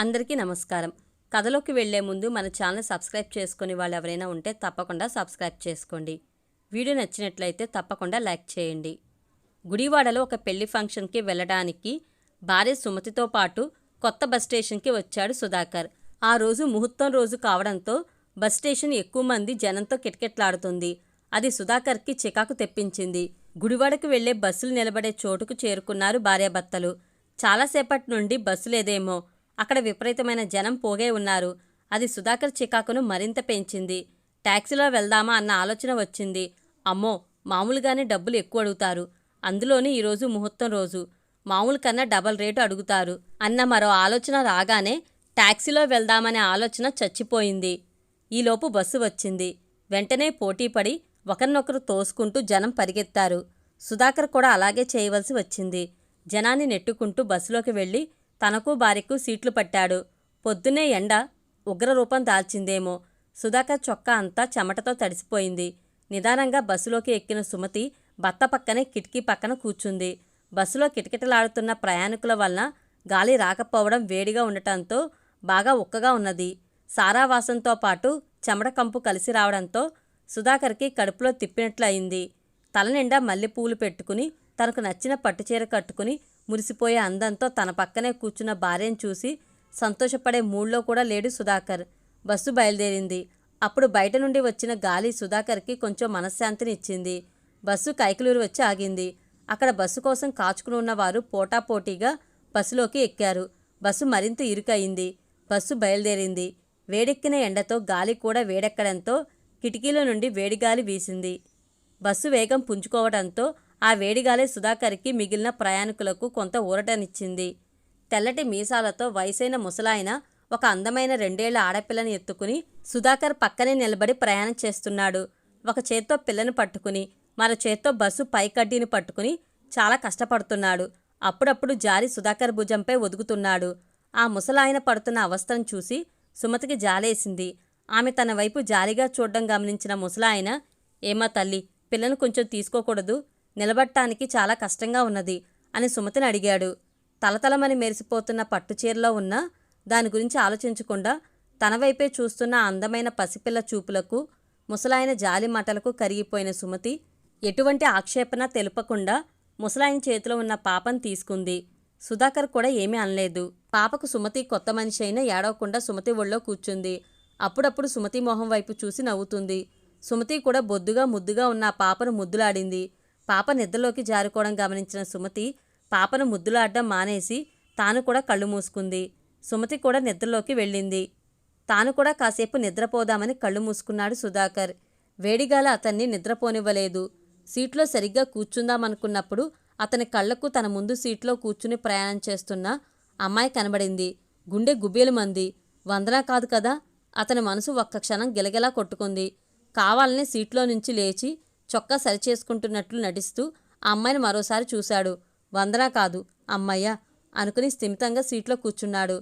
అందరికీ నమస్కారం. కథలోకి వెళ్ళే ముందు మన ఛానల్ సబ్స్క్రైబ్ చేసుకుని వాళ్ళు ఎవరైనా ఉంటే తప్పకుండా సబ్స్క్రైబ్ చేసుకోండి. వీడియో నచ్చినట్లయితే తప్పకుండా లైక్ చేయండి. గుడివాడలో ఒక పెళ్ళి ఫంక్షన్కి వెళ్ళడానికి భార్య సుమతితో పాటు కొత్త బస్ స్టేషన్కి వచ్చాడు సుధాకర్. ఆ రోజు ముహూర్తం రోజు కావడంతో బస్ స్టేషన్ ఎక్కువ మంది జనంతో కిటకిటలాడుతుంది. అది సుధాకర్కి చికాకు తెప్పించింది. గుడివాడకు వెళ్ళే బస్సులు నిలబడే చోటుకు చేరుకున్నారు భార్యాభర్తలు. చాలాసేపటి నుండి బస్సు లేదేమో అక్కడ విపరీతమైన జనం పోగే ఉన్నారు. అది సుధాకర్ చికాకును మరింత పెంచింది. ట్యాక్సీలో వెళ్దామా అన్న ఆలోచన వచ్చింది. అమ్మో మామూలుగానే డబ్బులు ఎక్కువ అడుగుతారు. అందులోనే ఈరోజు ముహూర్తం రోజు. మామూలు కన్నా డబల్ రేటు అడుగుతారు. అన్న మరో ఆలోచన రాగానే ట్యాక్సీలో వెళ్దామనే ఆలోచన చచ్చిపోయింది. ఈలోపు బస్సు వచ్చింది. వెంటనే పోటీపడి ఒకరినొకరు తోసుకుంటూ జనం పరిగెత్తారు. సుధాకర్ కూడా అలాగే చేయవలసి వచ్చింది. జనాన్ని నెట్టుకుంటూ బస్సులోకి వెళ్ళి తనకు భార్యకు సీట్లు పట్టాడు. పొద్దునే ఎండ ఉగ్రరూపం దాల్చిందేమో. సుధాకర్ చొక్కా అంతా చెమటతో తడిసిపోయింది. నిదానంగా బస్సులోకి ఎక్కిన సుమతి భర్త పక్కనే కిటికీ పక్కన కూర్చుంది. బస్సులో కిటకిటలాడుతున్న ప్రయాణికుల వలన గాలి రాకపోవడం వేడిగా ఉండటంతో బాగా ఉక్కగా ఉన్నది. సారావాసంతో పాటు చెమట కంపు కలిసి రావడంతో సుధాకర్కి కడుపులో తిప్పినట్లు అయింది. తలనిండా మల్లెపూలు పెట్టుకుని తనకు నచ్చిన పట్టుచీర కట్టుకుని మురిసిపోయే అందంతో తన పక్కనే కూర్చున్న భార్యను చూసి సంతోషపడే మూడ్లో కూడా లేడు సుధాకర్. బస్సు బయలుదేరింది. అప్పుడు బయట నుండి వచ్చిన గాలి సుధాకర్కి కొంచెం మనశ్శాంతిని ఇచ్చింది. బస్సు కైకలూరు వచ్చి ఆగింది. అక్కడ బస్సు కోసం కాచుకుని ఉన్నవారు పోటాపోటీగా బస్సులోకి ఎక్కారు. బస్సు మరింత ఇరుకయింది బస్సు బయలుదేరింది. వేడెక్కిన ఎండతో గాలి కూడా వేడెక్కడంతో కిటికీలో నుండి వేడిగాలి వీసింది. బస్సు వేగం పుంజుకోవడంతో ఆ వేడిగాలే సుధాకర్కి మిగిలిన ప్రయాణికులకు కొంత ఊరటనిచ్చింది. తెల్లటి మీసాలతో వయసైన ముసలాయన ఒక అందమైన రెండేళ్ళ ఆడపిల్లని ఎత్తుకుని సుధాకర్ పక్కనే నిలబడి ప్రయాణం చేస్తున్నాడు. ఒక చేత్తో పిల్లని పట్టుకుని మరో చేత్తో బస్సు పైకడ్డీని పట్టుకుని చాలా కష్టపడుతున్నాడు. అప్పుడప్పుడు జారి సుధాకర్ భుజంపై ఒదుగుతున్నాడు. ఆ ముసలాయన పడుతున్న అవస్థను చూసి సుమతికి జాలేసింది. ఆమె తన వైపు జాలిగా చూడడం గమనించిన ముసలాయన ఏమా తల్లి పిల్లను కొంచెం తీసుకోకూడదు. నిలబట్టానికి చాలా కష్టంగా ఉన్నది అని సుమతిని అడిగాడు. తలతలమని మెరిసిపోతున్న పట్టుచీరలో ఉన్న దాని గురించి ఆలోచించకుండా తన వైపే చూస్తున్న అందమైన పసిపిల్ల చూపులకు ముసలాయన జాలి మాటలకు కరిగిపోయిన సుమతి ఎటువంటి ఆక్షేపణ తెలుపకుండా ముసలాయన చేతిలో ఉన్న పాపను తీసుకుంది. సుధాకర్ కూడా ఏమీ అనలేదు. పాపకు సుమతి కొత్త మనిషి అయినా ఏడవకుండా సుమతి ఒళ్ళో కూర్చుంది. అప్పుడప్పుడు సుమతి మొహం వైపు చూసి నవ్వుతుంది. సుమతి కూడా బొద్దుగా ముద్దుగా ఉన్న ఆ పాపను ముద్దులాడింది. పాప నిద్రలోకి జారుకోవడం గమనించిన సుమతి పాపను ముద్దులాడడం మానేసి తాను కూడా కళ్ళు మూసుకుంది. సుమతి కూడా నిద్రలోకి వెళ్ళింది. తాను కూడా కాసేపు నిద్రపోదామని కళ్ళు మూసుకున్నాడు సుధాకర్. వేడిగాల అతన్ని నిద్రపోనివ్వలేదు. సీట్లో సరిగ్గా కూర్చుందామనుకున్నప్పుడు అతని కళ్ళకు తన ముందు సీట్లో కూర్చుని ప్రయాణం చేస్తున్న అమ్మాయి కనబడింది. గుండె గుబ్బేలు మంది. వందనా కాదు కదా? అతని మనసు ఒక్క క్షణం గిలగిలా కొట్టుకుంది. కావాలని సీట్లో నుంచి లేచి చొక్కా సరిచేసుకుంటున్నట్లు నటిస్తూ ఆ అమ్మాయిని మరోసారి చూశాడు. వందనా కాదు అమ్మయ్య అనుకుని స్థిమితంగా సీట్లో కూర్చున్నాడు.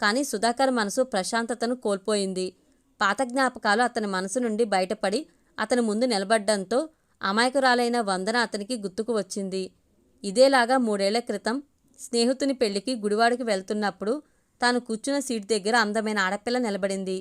కానీ సుధాకర్ మనసు ప్రశాంతతను కోల్పోయింది. పాత జ్ఞాపకాలు అతని మనసు నుండి బయటపడి అతని ముందు నిలబడ్డంతో అమాయకురాలైన వందన అతనికి గుర్తుకు వచ్చింది. ఇదేలాగా మూడేళ్ళ క్రితం స్నేహితుని పెళ్ళికి గుడివాడికి వెళ్తున్నప్పుడు తాను కూర్చున్న సీట్ దగ్గర అందమైన ఆడపిల్ల నిలబడింది.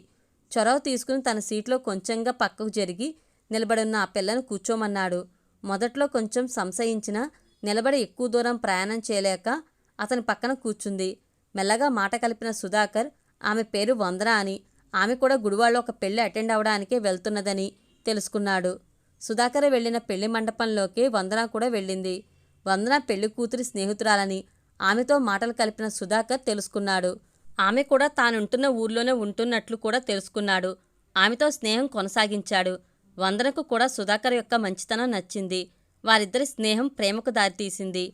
చొరవ తీసుకుని తన సీట్లో కొంచెంగా పక్కకు జరిగి నిలబడున్న ఆ పిల్లను కూర్చోమన్నాడు. మొదట్లో కొంచెం సంశయించిన నిలబడి ఎక్కువ దూరం ప్రయాణం చేయలేక అతని పక్కన కూర్చుంది. మెల్లగా మాట కలిపిన సుధాకర్ ఆమె పేరు వందన అని. ఆమె కూడా గుడివాళ్ళు ఒక పెళ్ళి అటెండ్ అవడానికే వెళ్తున్నదని తెలుసుకున్నాడు. సుధాకర్ వెళ్ళిన పెళ్ళి మండపంలోకి వందన కూడా వెళ్ళింది. వందన పెళ్ళి కూతురి స్నేహితురాలని. ఆమెతో మాటలు కలిపిన సుధాకర్ తెలుసుకున్నాడు. ఆమె కూడా తానుంటున్న ఊర్లోనే ఉంటున్నట్లు కూడా తెలుసుకున్నాడు. ఆమెతో స్నేహం కొనసాగించాడు. వందనకు కూడా సుధాకర్ యొక్క మంచితనం నచ్చింది. వారిద్దరి స్నేహం ప్రేమకు దారితీసింది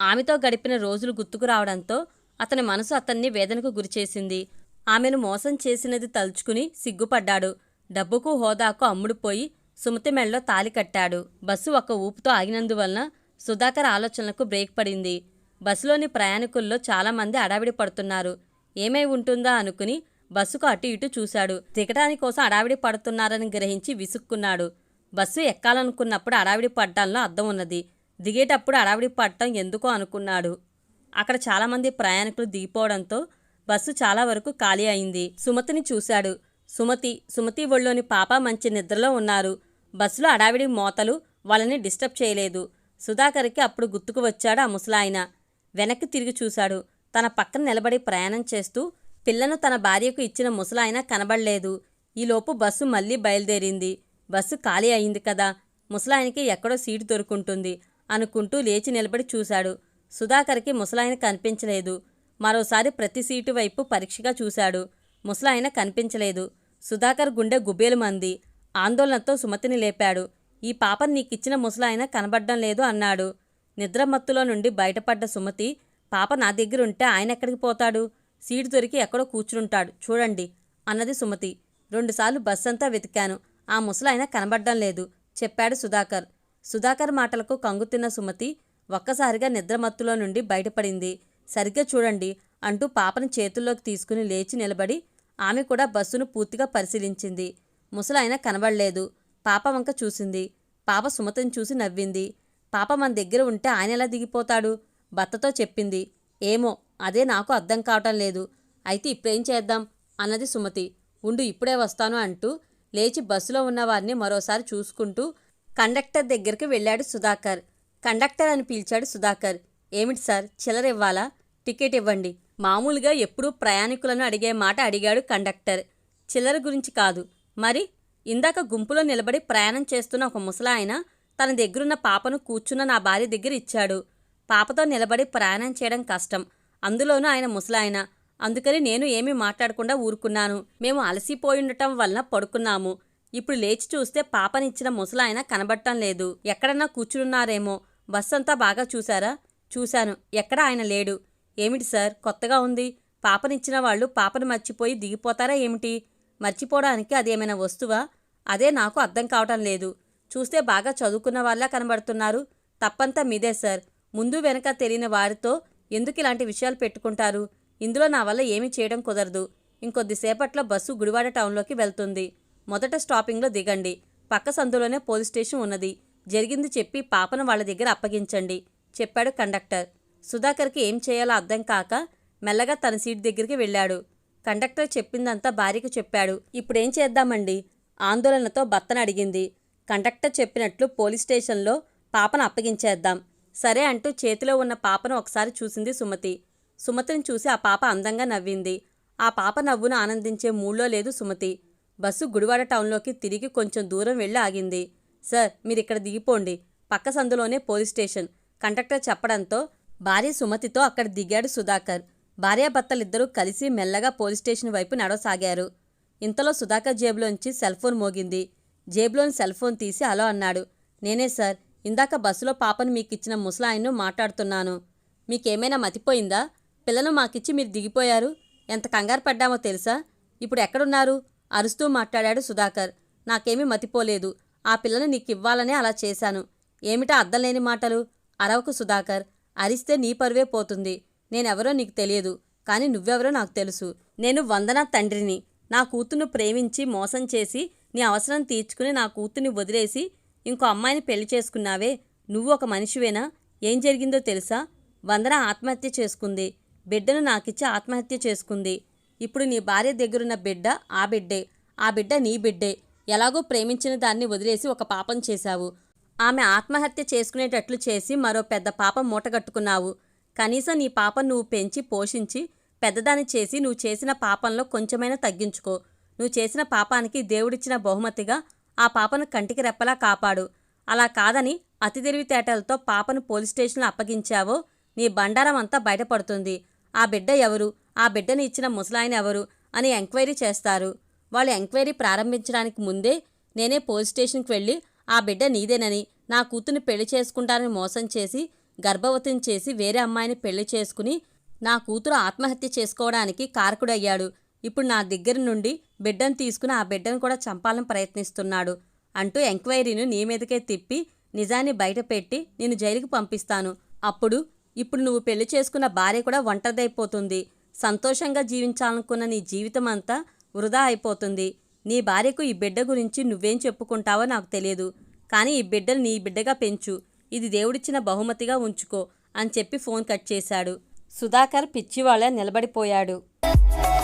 ఆమెతో గడిపిన రోజులు గుర్తుకు రావడంతో అతని మనసు అతన్ని వేదనకు గురిచేసింది ఆమెను మోసం చేసినది తలుచుకుని సిగ్గుపడ్డాడు. డబ్బుకు హోదాకు అమ్ముడుపోయి సుమతి మెళ్ళలో తాలి కట్టాడు. బస్సు ఒక ఊపుతో ఆగినందువలన సుధాకర్ ఆలోచనలకు బ్రేక్ పడింది. బస్సులోని ప్రయాణికుల్లో చాలామంది అడావిడి పడుతున్నారు. ఏమై ఉంటుందా అనుకుని బస్సుకు అటు ఇటు చూశాడు. దిగటాని కోసం అడావిడి పడుతున్నారని గ్రహించి విసుక్కున్నాడు. బస్సు ఎక్కాలనుకున్నప్పుడు అడావిడి పడ్డంలో అర్థం ఉన్నది. దిగేటప్పుడు అడావిడి పడటం ఎందుకో అనుకున్నాడు. అక్కడ చాలామంది ప్రయాణికులు దిగిపోవడంతో బస్సు చాలా వరకు ఖాళీ అయింది. సుమతిని చూశాడు. సుమతి సుమతి ఒళ్ళోని పాప మంచి నిద్రలో ఉన్నారు. బస్సులో అడావిడి మోతలు వాళ్ళని డిస్టర్బ్ చేయలేదు. సుధాకర్కి అప్పుడు గుర్తుకు వచ్చాడు ఆ ముసలాయన. వెనక్కి తిరిగి చూశాడు. తన పక్కన నిలబడి ప్రయాణం చేస్తూ పిల్లను తన భార్యకు ఇచ్చిన ముసలాయన కనబడలేదు. ఈలోపు బస్సు మళ్ళీ బయలుదేరింది. బస్సు ఖాళీ అయింది కదా. ముసలాయనకి ఎక్కడో సీటు దొరుకుంటుంది అనుకుంటూ లేచి నిలబడి చూశాడు. సుధాకర్కి ముసలాయన కనిపించలేదు. మరోసారి ప్రతి సీటు వైపు పరీక్షగా చూశాడు. ముసలాయన కనిపించలేదు. సుధాకర్ గుండె గుబేలు మంది. ఆందోళనతో సుమతిని లేపాడు. ఈ పాప నీకిచ్చిన ముసలాయన కనబడ్డం లేదు అన్నాడు. నిద్రమత్తులో నుండి బయటపడ్డ సుమతి పాప నా దగ్గరుంటే ఆయన ఎక్కడికి పోతాడు? సీటు దొరికి ఎక్కడో కూర్చుంటాడు చూడండి అన్నది సుమతి. రెండుసార్లు బస్సంతా వెతికాను. ఆ ముసలాయన కనబడ్డం లేదు. చెప్పాడు సుధాకర్. సుధాకర్ మాటలకు కంగుతిన్న సుమతి ఒక్కసారిగా నిద్రమత్తులో నుండి బయటపడింది. సరిగ్గా చూడండి అంటూ పాపను చేతుల్లోకి తీసుకుని లేచి నిలబడి ఆమె కూడా బస్సును పూర్తిగా పరిశీలించింది. ముసలాయన కనబడలేదు. పాప వంక చూసింది. పాప సుమతిని చూసి నవ్వింది. పాప మన దగ్గర ఉంటే ఆయన ఎలా దిగిపోతాడు? భర్తతో చెప్పింది. ఏమో అదే నాకు అర్థం కావటం లేదు. అయితే ఇప్పుడేం చేద్దాం? అన్నది సుమతి. ఉండు ఇప్పుడే వస్తాను అంటూ లేచి బస్సులో ఉన్న వారిని మరోసారి చూసుకుంటూ కండక్టర్ దగ్గరికి వెళ్ళాడు సుధాకర్. కండక్టర్ అని పిలిచాడు సుధాకర్. ఏమిటి సార్? చిల్లర ఇవ్వాలా? టికెట్ ఇవ్వండి. మామూలుగా ఎప్పుడూ ప్రయాణికులను అడిగే మాట అడిగాడు కండక్టర్. చిల్లర గురించి కాదు. మరి? ఇందాక గుంపులో నిలబడి ప్రయాణం చేస్తున్న ఒక ముసలాయన తన దగ్గరున్న పాపను కూర్చున్న నా భార్య దగ్గర ఇచ్చాడు. పాపతో నిలబడి ప్రయాణం చేయడం కష్టం. అందులోనూ ఆయన ముసలాయన. అందుకని నేను ఏమీ మాట్లాడకుండా ఊరుకున్నాను. మేము అలసిపోయుండటం వలన పడుకున్నాము. ఇప్పుడు లేచి చూస్తే పాపనిచ్చిన ముసలాయన కనబడటం లేదు. ఎక్కడన్నా కూర్చున్నారేమో బస్ అంతా బాగా చూశారా? చూశాను. ఎక్కడ ఆయన లేడు? ఏమిటి సార్? కొత్తగా ఉంది. పాపనిచ్చిన వాళ్ళు పాపను మర్చిపోయి దిగిపోతారా ఏమిటి? మర్చిపోవడానికి అదేమైనా వస్తువా? అదే నాకు అర్థం కావటం లేదు. చూస్తే బాగా చదువుకున్న వాళ్ళ కనబడుతున్నారు. తప్పంతా మీదే సార్. ముందు వెనక తెలియని వారితో ఎందుకు ఇలాంటి విషయాలు పెట్టుకుంటారు? ఇందులో నా వల్ల ఏమీ చేయడం కుదరదు. ఇంకొద్దిసేపట్లో బస్సు గుడివాడ టౌన్లోకి వెళ్తుంది. మొదట స్టాపింగ్లో దిగండి. పక్క సందులోనే పోలీస్ స్టేషన్ ఉన్నది. జరిగింది చెప్పి పాపను వాళ్ళ దగ్గర అప్పగించండి చెప్పాడు కండక్టర్. సుధాకర్కి ఏం చేయాలో అర్థం కాక మెల్లగా తన సీట్ దగ్గరికి వెళ్ళాడు. కండక్టర్ చెప్పిందంతా భార్యకు చెప్పాడు. ఇప్పుడేం చేద్దామండి? ఆందోళనతో భర్తను అడిగింది. కండక్టర్ చెప్పినట్లు పోలీస్ స్టేషన్లో పాపను అప్పగించేద్దాం. సరే అంటూ చేతిలో ఉన్న పాపను ఒకసారి చూసింది సుమతి. సుమతిని చూసి ఆ పాప అందంగా నవ్వింది. ఆ పాప నవ్వును ఆనందించే మూడ్లో లేదు సుమతి. బస్సు గుడివాడ టౌన్లోకి తిరిగి కొంచెం దూరం వెళ్ళి ఆగింది. సార్ మీరు ఇక్కడ దిగిపోండి. పక్క సందులోనే పోలీస్ స్టేషన్. కండక్టర్ చెప్పడంతో భార్య సుమతితో అక్కడ దిగాడు సుధాకర్. భార్యాభర్తలిద్దరూ కలిసి మెల్లగా పోలీస్ స్టేషన్ వైపు నడవసాగారు. ఇంతలో సుధాకర్ జేబులోంచి సెల్ ఫోన్ మోగింది. జేబులోని సెల్ ఫోన్ తీసి అలో అన్నాడు. నేనే సార్. ఇందాక బస్సులో పాపను మీకిచ్చిన ముసలాయన్ను మాట్లాడుతున్నాను. మీకేమైనా మతిపోయిందా? పిల్లను మాకిచ్చి మీరు దిగిపోయారు. ఎంత కంగారు పడ్డామో తెలుసా? ఇప్పుడు ఎక్కడున్నారు? అరుస్తూ మాట్లాడాడు సుధాకర్. నాకేమీ మతిపోలేదు. ఆ పిల్లని నీకివ్వాలనే అలా చేశాను. ఏమిటా అర్థం లేని మాటలు? అరవకు సుధాకర్. అరిస్తే నీ పరువే పోతుంది. నేనెవరో నీకు తెలియదు. కానీ నువ్వెవరో నాకు తెలుసు. నేను వందన తండ్రిని. నా కూతుర్ను ప్రేమించి మోసం చేసి నీ అవసరం తీర్చుకుని నా కూతుర్ని వదిలేసి ఇంకో అమ్మాయిని పెళ్ళి చేసుకున్నావే నువ్వు ఒక మనిషివేనా? ఏం జరిగిందో తెలుసా? వందన ఆత్మహత్య చేసుకుంది. బిడ్డను నాకిచ్చి ఆత్మహత్య చేసుకుంది. ఇప్పుడు నీ భార్య దగ్గరున్న బిడ్డ ఆ బిడ్డే. ఆ బిడ్డ నీ బిడ్డే. ఎలాగో ప్రేమించిన దాన్ని వదిలేసి ఒక పాపం చేశావు. ఆమె ఆత్మహత్య చేసుకునేటట్లు చేసి మరో పెద్ద పాపం మూటగట్టుకున్నావు. కనీసం నీ పాపం నువ్వు పెంచి పోషించి పెద్దదాన్ని చేసి నువ్వు చేసిన పాపంలో కొంచెమైనా తగ్గించుకో. నువ్వు చేసిన పాపానికి దేవుడిచ్చిన బహుమతిగా ఆ పాపను కంటికి రెప్పలా కాపాడు. అలా కాదని అతి తెలివితేటలతో పాపను పోలీస్ స్టేషన్లో అప్పగించావో నీ బండారం అంతా బయటపడుతుంది. ఆ బిడ్డ ఎవరు? ఆ బిడ్డని ఇచ్చిన ముసలాయన ఎవరు? అని ఎంక్వైరీ చేస్తారు. వాళ్ళు ఎంక్వైరీ ప్రారంభించడానికి ముందే నేనే పోలీస్ స్టేషన్కి వెళ్ళి ఆ బిడ్డ నీదేనని నా కూతుర్ని పెళ్ళి చేసుకుంటానని మోసం చేసి గర్భవతిని చేసి వేరే అమ్మాయిని పెళ్ళి చేసుకుని నా కూతురు ఆత్మహత్య చేసుకోవడానికి కారకుడయ్యాడు. ఇప్పుడు నా దగ్గర నుండి బిడ్డను తీసుకుని ఆ బిడ్డను కూడా చంపాలని ప్రయత్నిస్తున్నాడు అంటూ ఎంక్వైరీని నీ మీదకే తిప్పి నిజాన్ని బయటపెట్టి నేను జైలుకి పంపిస్తాను. అప్పుడు ఇప్పుడు నువ్వు పెళ్ళి చేసుకున్న భార్య కూడా ఒంటరిదైపోతుంది. సంతోషంగా జీవించాలనుకున్న నీ జీవితం అంతా వృధా అయిపోతుంది. నీ భార్యకు ఈ బిడ్డ గురించి నువ్వేం చెప్పుకుంటావో నాకు తెలియదు. కానీ ఈ బిడ్డను నీ బిడ్డగా పెంచు. ఇది దేవుడిచ్చిన బహుమతిగా ఉంచుకో అని చెప్పి ఫోన్ కట్ చేశాడు. సుధాకర్ పిచ్చివాళ్ళ నిలబడిపోయాడు. Thank